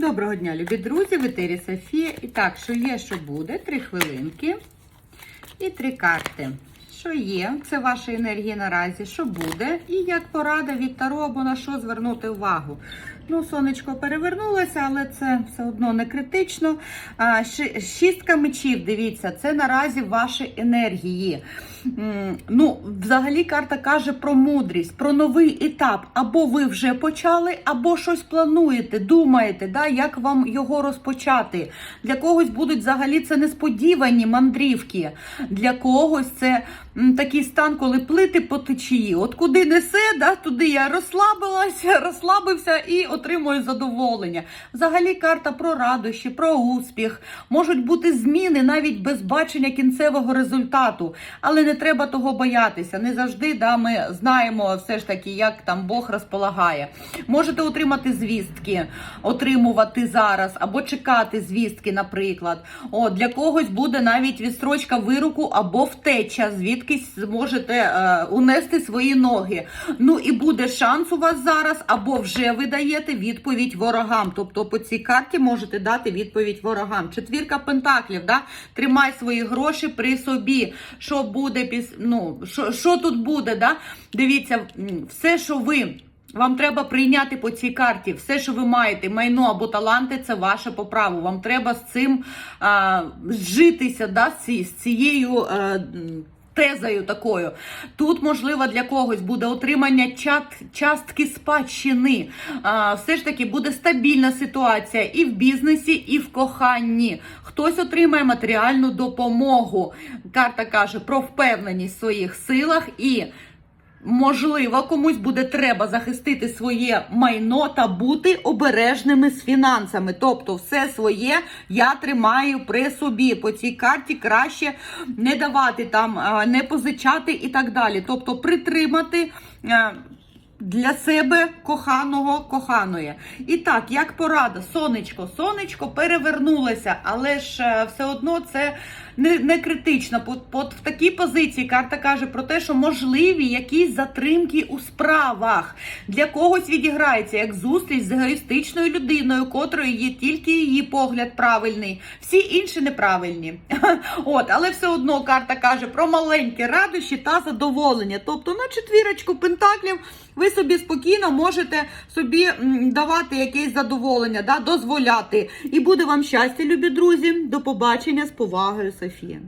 Доброго дня, любі друзі, в етері Софія. І так, що є, що буде, три хвилинки і три карти. Що є, це ваша енергія наразі, що буде, і як порада від Таро або на що звернути увагу. Ну, сонечко перевернулося, але це все одно не критично. Шістка мечів, дивіться, це наразі ваші енергії. Ну, взагалі карта каже про мудрість, про новий етап. Або ви вже почали, або щось плануєте, думаєте, да, як вам його розпочати. Для когось будуть взагалі це несподівані мандрівки. Для когось це такий стан, коли плити по течії. От куди несе, да, туди я розслабилася, розслабився і отримую задоволення. Взагалі карта про радощі, про успіх. Можуть бути зміни навіть без бачення кінцевого результату. Але не треба того боятися. Не завжди да, ми знаємо все ж таки, як там Бог розполагає. Можете отримати звістки, отримувати зараз або чекати звістки, наприклад. О, для когось буде навіть відстрочка вироку або втеча, звідки зможете е, унести свої ноги. Ну і буде шанс у вас зараз, або вже ви даєте відповідь ворогам. Тобто по цій карті можете дати відповідь ворогам. Четвірка пентаклів, да? тримай свої гроші при собі. Що буде піс... ну, що, що тут буде? Да? Дивіться, все, що ви. Вам треба прийняти по цій карті все, що ви маєте, майно або таланти, це ваше по праву. Вам треба з цим а, зжитися, да, з, цією. А, м, Тезою такою. Тут, можливо, для когось буде отримання чат, частки спадщини. А, все ж таки буде стабільна ситуація і в бізнесі, і в коханні. Хтось отримає матеріальну допомогу. Карта каже про впевненість в своїх силах і Можливо, комусь буде треба захистити своє майно та бути обережними з фінансами. Тобто, все своє я тримаю при собі. По цій карті краще не давати там, не позичати і так далі. Тобто, притримати. Для себе коханого коханої. І так, як порада, сонечко, сонечко перевернулося, але ж е, все одно це не, не критично. От, от в такій позиції карта каже про те, що можливі якісь затримки у справах. Для когось відіграється як зустріч з егоїстичною людиною, котрою є тільки її погляд правильний, всі інші неправильні. От, але все одно карта каже про маленькі радощі та задоволення. Тобто на четвірочку пентаклів ви собі спокійно можете собі давати якесь задоволення, да, дозволяти. І буде вам щастя, любі друзі. До побачення з повагою, Софія.